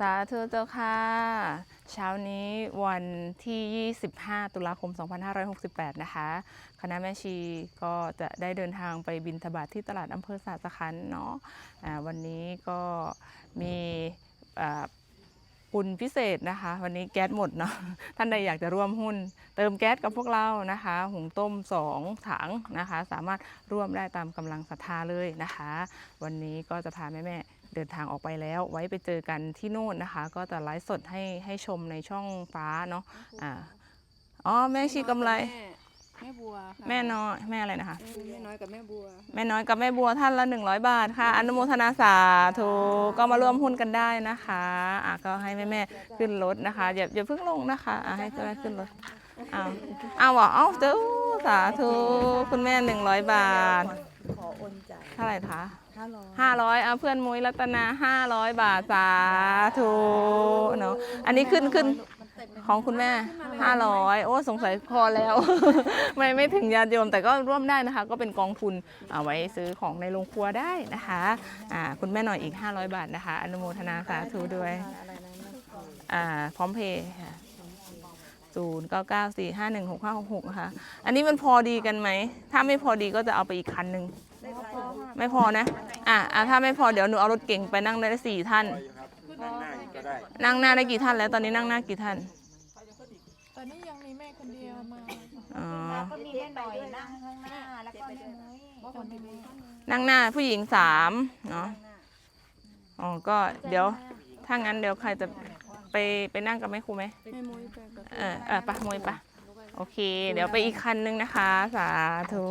สาธุเจ้าค่ะ เช้านี้วันที่ 25 ตุลาคม 2568 นะคะ คณะแม่ชีก็จะได้เดินทางไปบินทบาทที่ตลาดอำเภอสาสคันเนาะะวันนี้ก็มี อ่าปุญพิเศษนะคะ วันนี้แก๊สหมดเนาะท่านใดอยากจะร่วมหุ้น เติมแก๊สกับพวกเรานะคะ หุงต้ม 2 ถังนะคะ สามารถร่วมได้ตามกำลังศรัทธาเลยนะคะ วันนี้ก็จะพาแม่ๆเดินทางออกไปแล้ว ไว้ไปเจอกันที่โน่นนะคะ ก็จะไลฟ์สดให้ให้ชมในช่องฟ้าเนาะอ่าอ๋อแม่ชีกำไร แม่แม่บัวค่ะแม่น้อยแม่อะไรนะคะ แม่น้อยกับแม่บัว แม่น้อยกับแม่บัวท่านละ 100 บาทค่ะ อนุโมทนาสาธุก็มาร่วมหุ้นกันได้นะคะอะก็ให้แม่ๆขึ้นรถนะคะอย่าอย่าเพิ่งลงนะคะอะให้คุณแม่ขึ้นรถอ้าวอ้าวบอกเอ้าเจ้าสาธุคุณแม่ 100 บาทขอโอนจ่ายเท่าไหร่คะ ห้าร้อย500เอาเพื่อนมุ้ยรัตนา500บาทสาธุเนาะอันนี้ขึ้นขึ้นของคุณแม่ 500โอ้สงสัยพอแล้ว ไม่ไม่ถึงญาติโยมแต่ก็ร่วมได้นะคะ ก็เป็นกองทุนเอาไว้ซื้อของในโรงครัวได้นะคะอ่าคุณแม่หน่อยอีก 500 บาทนะคะ อนุโมทนาสาธุด้วยอะไรนะแม่ครูอ่าพร้อมเพย์ค่ะศูนย์เก้าเก้าสี่ห้าหนึ่งหกห้าหกหกนะคะอันนี้มันพอดีกันไหม ถ้าไม่พอดีก็จะเอาไปอีกคันหนึ่งไม่พอนะ อะอะถ้าไม่พอเดี๋ยวหนูเอารถเก่งไปนั่งได้สี่ท่าน นั่งหน้าได้กี่ท่านแล้วตอนนี้นั่งหน้ากี่ท่าน ตอนนี้ยังมีแม่คนเดียวมาอ๋อก็มีแม่หน่อยนั่งข้างหน้า แล้วก็แม่มุ้ยคนเดียวนั่งหน้าผู้หญิงสามเนาะอ๋อก็เดี๋ยวถ้างั้นเดี๋ยวใครจะไปไปนั่งกับแม่ครูไหมแม่มุ้ยไปกับเออเออไปะมวยปะโอเค เดี๋ยวไปอีกคันนึงนะคะ สาธุ